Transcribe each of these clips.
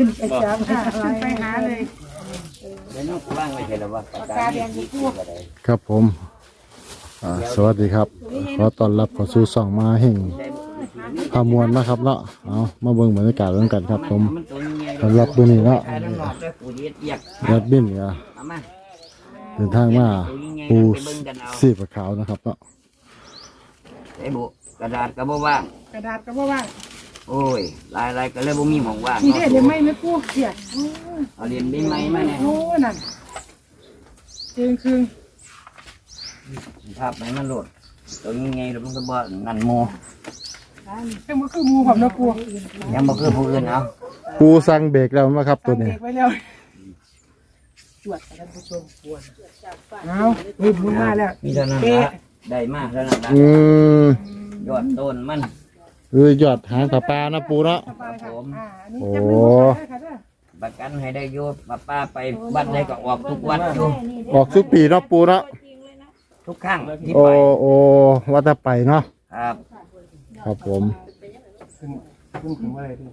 ขึ้นไปจับหาอะไรไปหาเลยเดี๋ยวน้องว่างไว้เถอะแล้วว่าปากกาแดงที่พูดอะไรครับผมอ่าสวัสดีครับขอต้อนรับเข้าสู่ส่องมาแห่งพามวลนะครับเนาะเอามาเบิ่งบรรยากาศร่วมกันครับผมมันตัวยังไงสำหรับตัวนี้เนาะขายน้ำหนอกด้วยปูเย็ดเอียกแอดมินก็เอามาเดินทางมาปูสีปลาขาวนะครับเนาะไอ้บุกระดาษกระบอกว่างกระดาษก็บ่ว่าง โอ้ยลายลายก็เลยบ่มีหมองว่างนี่เด็ดยังไม่ไม่พูดเสียเอาเรียนได้ไหมมาเนี่ยโอ้นั่นจริงคือภาพไหนมันโหลดตัวยังไงเรามันก็บ่นั่นโมคือมันคือหมูผมนะปูยังบ่คือผู้อื่นเอาปูสั่งเบรกแล้วนะครับตัวนี้ เด็กไว้แล้วจวดท่านผู้ชมปวดเอาหยิบมุนมาแล้วมีเท่านั้นละได้มากเท่านั้นละอืมยอดต้นมัน คือยอดหางปลาปลานะปูเนาะ สบายค่ะอ่าอันนี้โอ้จะเป็นหมดเลยค่ะเด้อประกันให้ได้โยป้าป้าไปวัดได้ก็ออกทุกวัดอยู่ออกทุกปีเนาะปูเนาะ ทุกครั้งที่โอ้ไปโอ้ว่าจะไปเนาะ ครับครับผม ขึ้นถึงอะไรดิ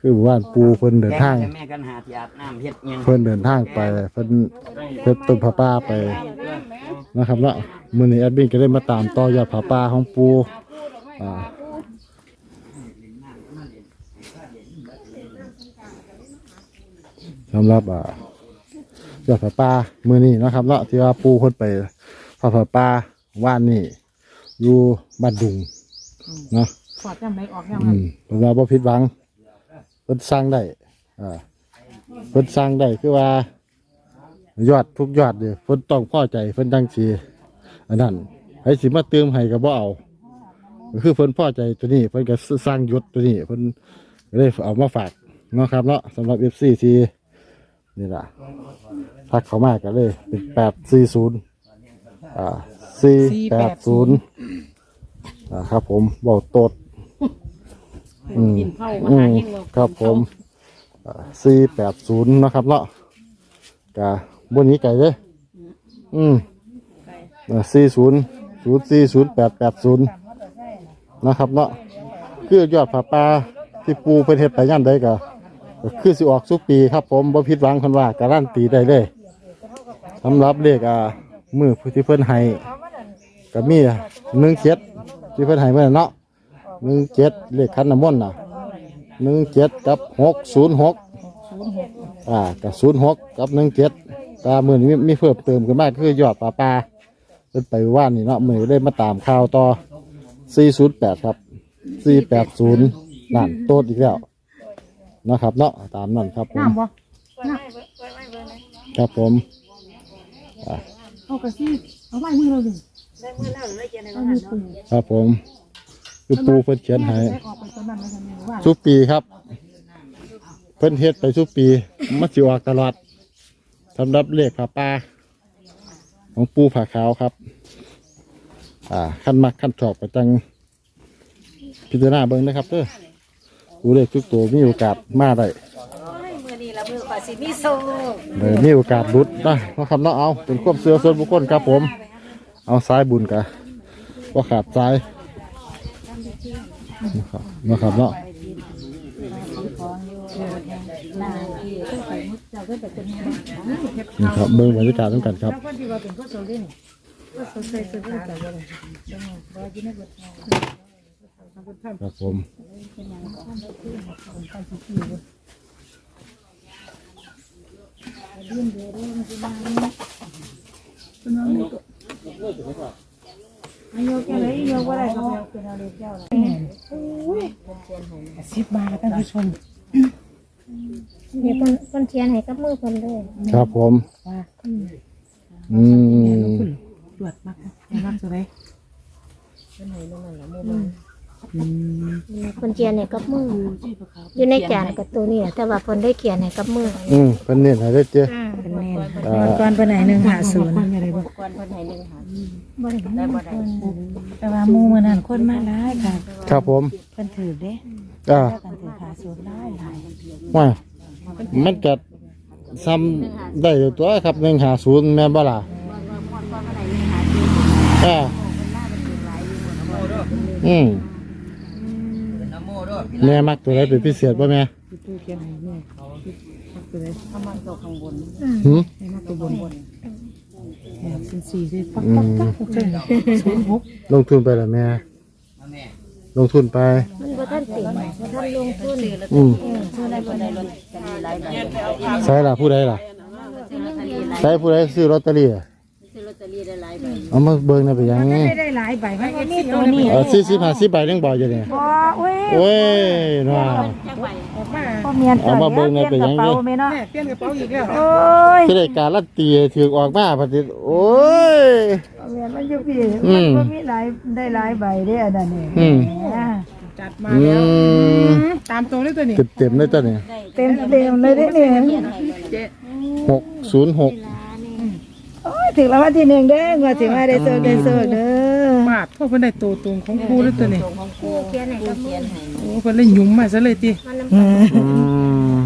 คือว่านปูเพิ่นเดินแกทางแม่กันหาที่อาบน้ำเฮ็ดหยังเพิ่นเดินทางไปเพิ่นเพิ่นต้นผาป่าไปนะครับเนาะมื้อนี้แอดมินก็ได้มาตามต่อยอดผาป่าของปูอ่าสำหรับอ่ายอดผาป่ามื้อนี้นะครับเนาะที่ว่าปูเพิ่นไปผาผาป่าว่านนี่อยู่บ้านดุงเนาะขอดย่ำไหนออกย่ำอืนั้นมเพิ่นว่าบ่ผิดหวังเพิ่นสร้างได้อ่าเพิ่นสร้างได้คือว่า ยอดทุกยอดเด้เพิ่นต้องพอใจเพิ่นจังสิอันนั้นให้สิมาเติมให้ก็บ่เอาก็คือเพิ่นพอใจตัวนี้เพิ่นก็สร้างยศตัวนี้เพิ่นเลยเอามาฝากเนาะครับเนาะสำหรับ FC ที่นี่ล่ะทักเขามาก็เลยเป็น840อ่า480อ่าครับผมเว้าโตด อืมอืมครับผมสี่แปดศูนย์นะครับเนาะกะบนนี้ไก่เด้ออืมสี่ศูนย์ศูนย์สี่ศูนย์แปดแปดศูนย์นะครับเนาะคือยอดผาปลาที่ปูเป็นเห็ดไปย่ำได้กะก็คือสิออกสุปีครับผมบ่ผิดหวังคนว่าการันตีได้เลยสำหรับเลขอ่ามือที่เพิ่นให้ก็มีหนึ่งเจ็ดที่เพิ่นให้เมื่อนั้นเนาะ หนึ่งเจ็ดเลขคันน้ำมนต์น่ะหนึ่งเจ็ดกับหกศูนย์หกอ่ากับศูนย์หกกับหนึ่งเจ็ดตามือนี้มีเพิ่มเติมขึ้นมากคือยอดปลาปลาเป็นไปว่านนี่เนาะมือได้มาตามข่าวต่อสี่ศูนย์แปดครับสี่แปดศูนย์นั่นโต๊ดอีกแล้วนะครับเนาะตามนั่นครับผมน้ำบ่ครับผมเอากระซี่เอาไว้มือเราดิครับผม คือปูเพิ่นเขียนให้ได้ออกไปตอนนั้นไหมคะเนี่ยว่าทุกปีครับ เพิ่นเฮ็ดไปทุกปีมันสิออกตลอดสำหรับเลขผาปลาของปูผาขาวครับ อ่าขั้นมักขั้นชอบไปจังพิจารณาเบิ่งนะครับเด้อดูเลขทุกตัวมีโอกาสมาได้มือนี้ละมือขอสิมีโซ่เออมีโอกาสหลุดนะนะครับเนาะเอาเป็นความเสื่อส่วนบุคคลครับผม เอาสายบุญกะว่าขาดสาย นะครับนะครับเนาะนี่ครับเบิ่งบรรยากาศต้องกันครับแล้วคนที่ว่าเป็นผู้โสดนี่ก็สนใจศึกษาแต่ว่าบ่ยินดีบ่ทำครับผม อายุแค่ไหนอายุว่าได้ก็เป็นเอาเด็กแก้วสิบบาทท่านผู้ชมเดี๋ยวเพิ่นเพิ่นเขียนให้กับมือเพิ่นเลยครับผม ว่าอืมตรวจมากครับรับสบาย เพิ่นเขียนให้กับมืออยู่ในจานกับตัวนี้แต่ว่าเพิ่นได้เขียนให้กับมืออืมเป็นเน้นให้ได้เจ้อืมเป็นแน่นอ่าก่อนไปไหนหนึ่งหาศูนย์อะไรบ่ก่อนเพิ่นให้หนึ่งหาบ่ได้บ่ได้แต่ว่าหมูมันนั่นคนมาหลายค่ะครับผมเพิ่นถือเด้อ่าเพิ่นถือหาศูนย์หลายหลายว่ามันจะซ้ำได้อยู่ตัวครับหนึ่งหาศูนย์แม่นบ่ล่ะอ่าอืม เป็นนโม ด้วย แม่มักตัวไหนเป็นพิเศษป่ะแม่ตู้เขียนให้แม่ตัวไหนหืมให้มาตัวบนแอบสินสี่สิปักอืปักมปักใช่ศูนย์หกลงทุนไปละแม่แม่ลงทุนไป มันบ่ทันติดบ่ทันลงทุนอืมซื้ออะไรบ่ได้รถจะมีหลายใบใช่ล่ะผู้ใดล่ะใช่ผู้ใดซื้อลอตเตอรี่อะ ซื้อลอตเตอรี่ได้หลายใบเอามาเบิ่งหน่อยไปยังไงได้ได้หลายใบไหมเอฟซีตัวนี้เออสี่สิบห้าสิบใบยังบ่อยู่เนี่ยบ่เว้ยโอ้ยน่าออกมาบ่เมียนเอามาเบิ่งในไปยังกระไงเป๋าแม่เนาะแม่เปลี่ยนกระเป๋าอีกแล้วโอ้ยจะได้การลัดตีถือออกมาพอดีโอ้ย เมียนมันอยู่พี่อืมันมบ่มีหลายได้หลายใบเด้ออันนั้นนี่อืมจัดมาอืแล้วมตามตรงนี้ตัวนี้เต็มเต็มๆเลยตัวนี้เต็มเต็มเลยเด้นี่หกศูนย์หกโอ้ย ถึงรางวัลที่หนึ่งเด้องวดสิมาได้โซกได้โซกเด้อมาดเพราะเพิ่นได้ตัวตรงของครูแล้วตัวนี้ผู้เขียนให้กับมือโอ้เพิ่นเลยหยุ่มมาซะเลยติมันนำอืมอืม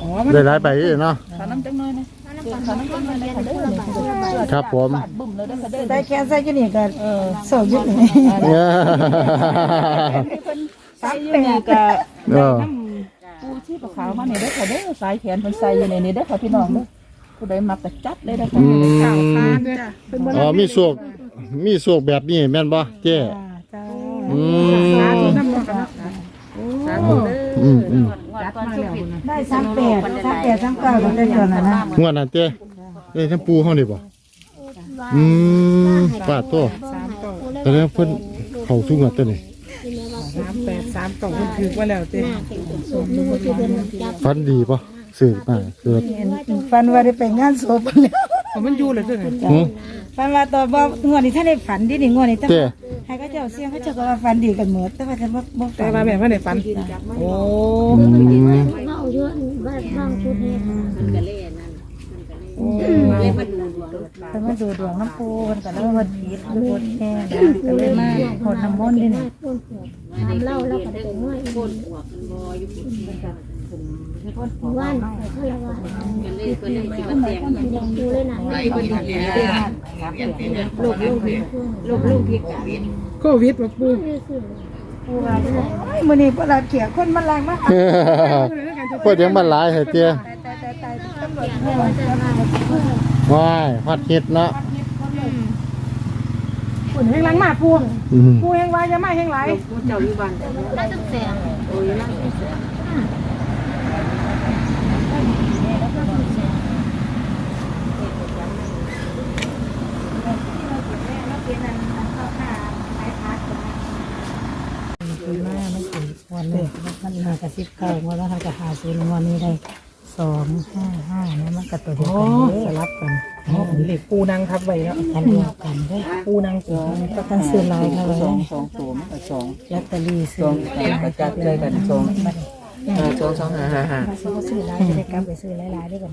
อ๋อมันได้หลายใบอยู่เนาะมันนำคนละบาทคนละบาทครับผมได้แค่ใส่อยู่นี่ก็โซกอยู่นี่เนี่ยซับแปดก็เออปูชีพขาวมาเนี่ยได้อค่ะเด้อสายแขนเพิ่นใส่อยู่ในนี้ได้อค่ะพี่น้องเด้อ ผู้ใดมักก็จัดเลยนะคะอืมข่าวทานจ้ะเพิ่นบ่อ๋อมีสวกมีสวกแบบนี้แม่นบ่เจ้จ้าอืม สาธุนำเนาะค่ะสาธุเด้ออืมอืม จัดมาแล้วนะได้ซับแปดซับแปดซับเก้าก็ได้ตัวนั้นนะงวดนั้นเจ้เอ้ยทั้งปูเฮานี่บ่อืมปาดตัวสามเก้าแสดงว่าเพิ่นเข้าสู่งวดตัวนี้สามแปดสามเก้าเพิ่นถือไว้แล้วติสูตรมือที่เดินจับ ฟันดีป่ะซื้อมาซื้อฝันว่าได้ไปงานศพแล้วเอามันอยู่เลยตัวนี้หืม ฝันว่าตอนบ่งวดนี้ท่านได้ฝันดินี่งวดนี้แต่เจ้ให้เขาเจ้าเสียงเขาเจ้าก็ว่าฝันดีกันหมดแต่ว่าจะบ่บ่แต่ฝันว่าแม่เพิ่นได้ฝัน โอ้อืมเมาเยอะบ้านบางชุดนี้โอ้แต่มาดูดวงน้ำปูมันก็เลยว่าผิดหรือว่าแห้งก็เลยมาหดน้ำมนต์นี่นี่ทำเหล้าแล้วก็เป็นน้อย อีกว่านเขาละว่าดูเลยนะลูกลูกลูกลูกพิการโควิดบ่ปูปูว่าโอ้ยมื้อนี้บ่รับเขียคนมันลางมาหาพวกยังมันหลายเหรอเจ้ว้ายฮอดฮิตเนาะฝุ่นแห้งหลังมาปูอืมปูแห้งวายอย่ามาแห้งไหลน่าจะเสียงคือมามันสิวันนี้ สิบเก้าว่าแล้วเขาจะหาซื้อวันนี้ได้สองห้าห้านะมันกระตัวเดียวกันสลับกันอ๋อเหล็กปูนางทับไว้แล้วอันเดียวกันเด้อปูนางสองก็ตั้งซื้อลายเขาไหร่สองสองตัวมันก็สองลอตเตอรี่ซื้อสองก็จัดเลยกันสองเออสองสองห้าห้าห้ามาซื้อซื้อหลายจะได้กลับไปซื้อหลายๆด้วยกัน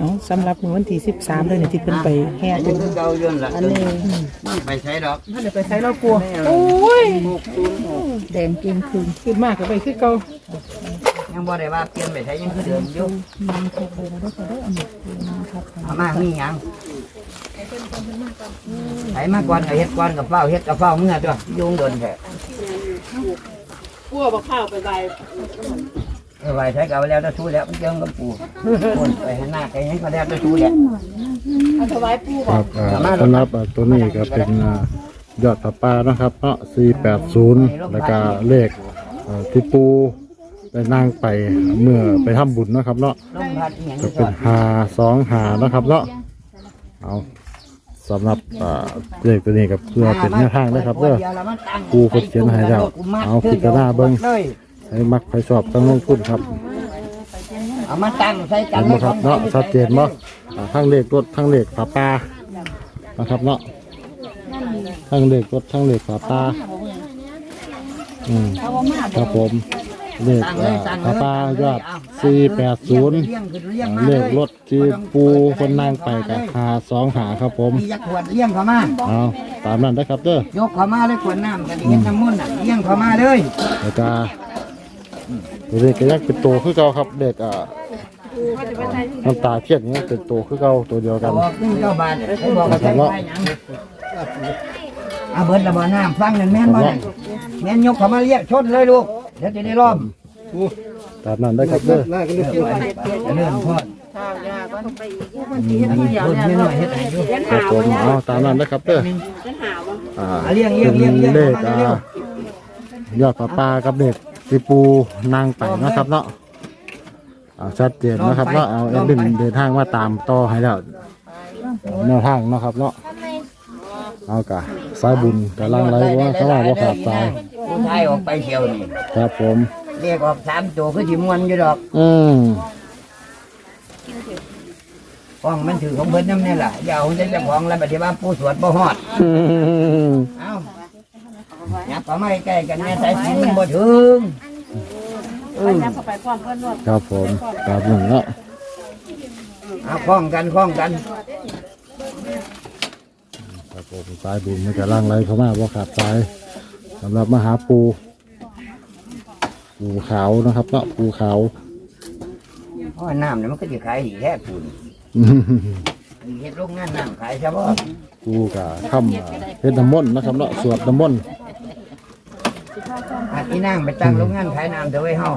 อ๋อสำหรับวันที่13เลยเนี่ยที่เพิ่นไปแห่อันตันี้วคือเก่าย่นละอันนี้ไปใช้ดอกท่านเดี๋ยวไปใช้เรากลัวโอ้ยหกศูนย์หกแดงจริงคืนขึ้นมากก็ไปคือเก่ายังบ่ได้ว่าเปลี่ยนไปใช้ยังคือเดิมอยู่เอามามีหยังไปมาก่อนก็เฮ็ดก่อนกับเฝ้าเฮ็ดกับเฝ้าเมื่อตัวยุงเดินแท้พัวบักข้าวไปใบเออไว้ใช้กับแล้วจะชูแล้วมันเจิงกับปูคนไปให้หน้าไปยังก็แล้วจะชูแล้วเอาถวายปูครับอ่าสำหรับอ่าตัวนี้ก็เป็นอ่ายอดผ้าป่าเนาะครับเนาะ480 แล้วก็เลขอ่าที่ปูได้นั่งไปเมื่อไปทำบุญเนาะครับเนาะ ลมพัดอีหยังก็ก่เป็อนนหาสองหาเนาะครับเนาะ เอา สำหรับอ่าเลขตัวนี้กับเพื่อเป็นแนวทางนะครับเด้อปูคนเขียนให้แล้วเอาพิจารณาเบิ่งให้มักใครชอบต้องลงทุนครับเอามาตั้งใส่กันนบ่ครับเนาะชัดเจนบ่อ่าทั้งเลขรถทั้งเลขฝาปลานะครับเนาะทั้งเลขรถทั้งเลขฝาปลาอืมครับผม เลขตั้งเลอ่ายตั้งฝาปลายอด480 เลี้ยงขึ้นเลี้ยงอ่ามาเลเลขยรถที่ปูคนนั่งไปกับหาสองหาครับผม มียักษ์ขวดเลี้ยงเข้ามา เอาตามนั้นนะครับเด้อยกเข้ามาเลยขวดน้ำกันเห็นน้ำมันต์น่ะเลี้ยงเข้ามาเลยแล้วก็ตัวเลขก็ยังเป็นตัวคือเก่าครับเด็กอ่าน้ำตาเทียนนี่เป็นตัวคือเก่าตัวเดียวกัน บอกขึ้นเก้าบาทเขาบอกกับใช้ไฟหยังเอาเบิดระเบิดน้ำฟังนั่นแม่นบ่นั่นแม่นยกเขามาเรียกชนเลยลูก เดี๋ยวจะได้ล้อมตามนั้นได้ครับเด้อเออไปจะเลื่อนพอดข้าวยาก็ไปอีกมีคนไม่น้อยเฮ็ดให้อยู่ครับผมเอาตามนั้นได้ครับเด้ออ่าอะเลี้ยงเลี้ยงเลี้ยงเลี้ยงเลขมาอ่าเร็วยอดปลาปลากับเด็กสิปูนางไปนะครับเนาะอ่าชัดเจนนะครับเนาะเอาเอ็ดดินเดินทางมาตามต่อให้แล้วแนวทางเนาะครับเนาะเอากะสายบุญกำลังไหลว่าเขาว่าว่าขาดสาย ผู้ชายออกไปเที่ยวนี่ครับผม เรียกออกสามตัวคือสิม่วนอยู่ดอกอืมฟ้องมันถือของเพิ่นนำแน่ล่ะอย่าเอาแต่เจ้าของแล้วปฏิบัติผู้สวดบ่ฮอดเอ้าอย่าไปไม่ใกล้กันแม่สายสินมันบ่ถึงเออครับผมตามนั้นเนาะเอาคล้องกันคล้องกันครับผมสายบุญมันกำลังไหลเข้ามาว่าขาดสายสำหรับมหาปูปูขาวนะครับเนาะปูขาวเพราะว่าน้ำเนี่ยมันก็จะขายดีแท้ปูนเฮ็ดโรงงานน้ำขายเฉพาะปูกับค่ำเพชรน้ำมนต์นะครับเนาะสวดน้ำมนต์อาที่นั่งไปตั้งโรงงานขายน้ำเถอะไว้เฮา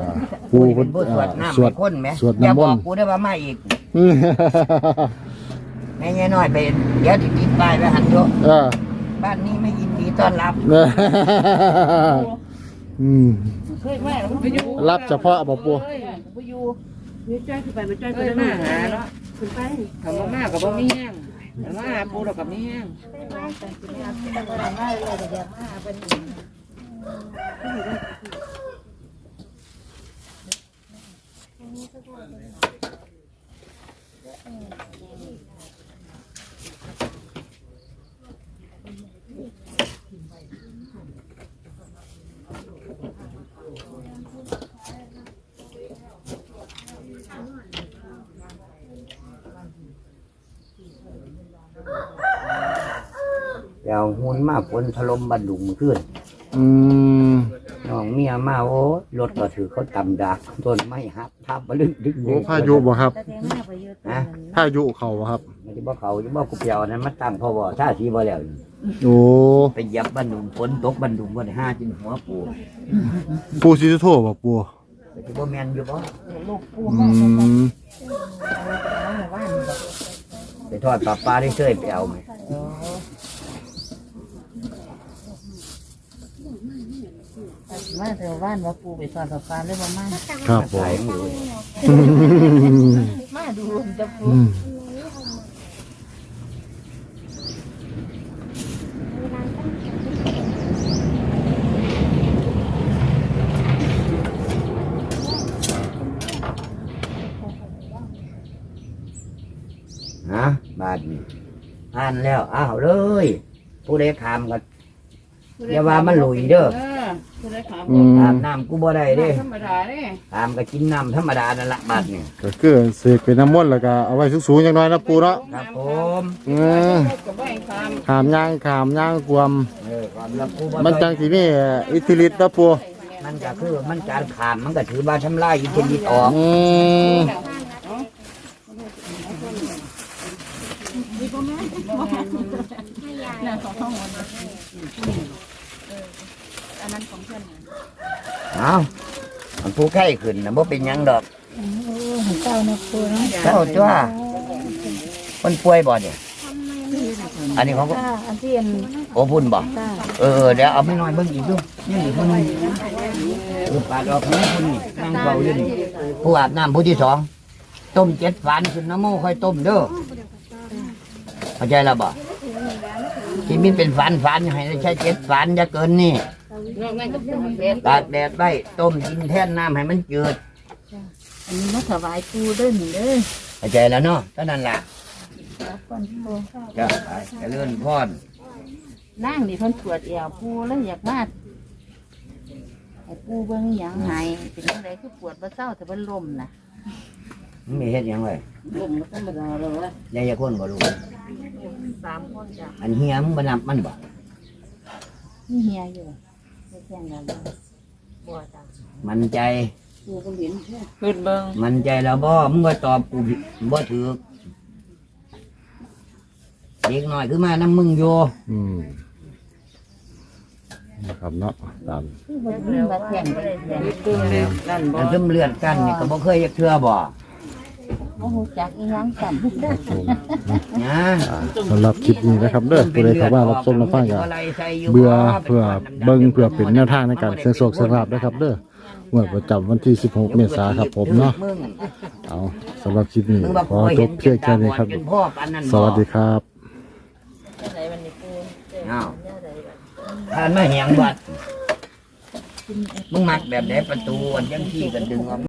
อ่าปูเป็เพิ่นนผู้สวดอ่าน้ำสวดให้คนไหมสวดอย่าน้ำมบอนกต์ กูได้ว่ามาอีกอืมแม่แง่น้อยไปเดี๋ยวติดติดป้ายไว้หันโยเออบ้านนี้ไม่ยินดี ต้อนรับอืมเคยแม่แล้วมันไปอยู่รับเฉพาะบ่ปูเอ้ยไปอยู่มีใจคือไปไม่ใจคือมาหาเนาะขึ้นไปคำว่ามากกับบ่มีแห้งแต่ว่าปูเรากับมีแห้ง เดี๋ยวหุ่นมาฝนถล่มบันดุงขึ้นอืมน้องเมียมาโอ้รถก็ถือเขาตำดักต้นไม้หักทับมาลึกดึกโอ้พายุบ่ครับฮะพายุเขาบ่ครับไม่ได้บอกเขาจะบอกกูเปียวนั้นมาตั้งเขาบ่ท่าสีบ่แล้วโอ้ไปเหยับบันดุงฝนตกบันดุงบ่ได้ห้าจินหัวปูปูสิโทบ่ปูแต่ที่บ่แม่นอยู่บ่อืมไปทอดปลาปลาได้เชยไปเอาไหม มาเถวบ้านว่าปูไปสอนสอบการเลยบ่มาครับผมใส่มือมาดูจะปูอืมฮะบาดนี้อ่านแล้วอ้าวเลย ผู้ใดถามก็อย่าว่ามันหลุยเด้อ เออ ผู้ใดถามอืมถามน้ำกูบ่ได้เด้ธรรมดาเด้ถามก็กินน้ำธรรมดานั่นละบาดนี่ก็คือเสกเป็นน้ำมนต์แล้วก็เอาไว้สูงๆอย่างน้อยนะปูเนาะครับผมเออกับแม่งคามขามย่างขามย่างกวม เออความรับกูบ่มันจังสิมีอิทธิฤทธิ์นะปูมันก็คือมันการขามมันก็ถือว่าทำลายอินเทอร์เน็ตออกอืมเอามันผู้ไข้ขึ้นนะบ่เป็นหยังดอกเจ้านะปูเนาะเจ้าจ้าคนป่วยบ่เนี่ยอันนี้ของจ้าอันที่อันโอ้พุ่นบ่จ้าเออเดี๋ยวเอาไม่น้อยเบิ่งอีกดูนี่อีกคนนึงเออปาดออกนี่คนนี่นั่งเฝ้าอยู่นี่ผู้อาบน้ำผู้ที่สองต้มเจ็ดฝานขึ้นน้ำโม่ค่อยต้มเด้อเข้าใจแล้วบ่ที่มีเป็นฝานฝานให้ได้ใช้เจ็ดฝานอย่าเกินนี่ นอกนั้นก็เป็นเพชรตากแดดไว้ต้มกินแท่นน้ำให้มันจืดอันนี้มาถวายปูเด้อนี่เด้อเข้าใจแล้วเนาะเท่านั้นล่ะก่อนปูจะไปจะเลื่อนพรนั่งนี่เพิ่นปวดเอวปูแล้วอยากมาให้ปูเบิ่งหยังไห้เป็นจังไดคือปวดบ่เศร้าแต่บ่ลมน่ะมันมีเฮ็ดหยังไงลมก็ธรรมดาแล้ววะยายจะคนบ่รู้สามคนจ้ะอันเฮียมึงบ่นับมันบ่ นี่เฮียอยู่ ไม่แข่งกันบ่จ้ะมันใจปูก็เห็นขึ้นเบิ่งมันใจแล้วบ่ มึงก็ตอบกูผิดบ่ถูกเด็กน้อยคือมานํมึงอยู่อืมนะครับเนาะตามแล้วว่าแข่งไปแข่งตุ้มแล้วนั่นบ่ อันซึมเลือดกันนี่ก็บ่เคยเทื่อบ่ โอ้โหจักอีหยังกันนะอ่าสำหรับคลิปนี้นะครับเด้อผู้ใดเข้ามารับชมรับฟังกันเบื่อเพื่อเบิ่งเพื่อเป็นแนวทางในการเสี่ยงโชคเสี่ยงลาภนะครับเด้องวดประจำวันที่ 16 เมษายนครับผมเนาะมึงเอาสำหรับคลิปนี้มึงว่าขอจบเพียงแค่นี้ครับจนพ่อปานนั้นบ่สวัสดีครับอ้าวท่านมาเหียงบัดมึงมัดแบบไหนประตูอันยังที่กันดึงออก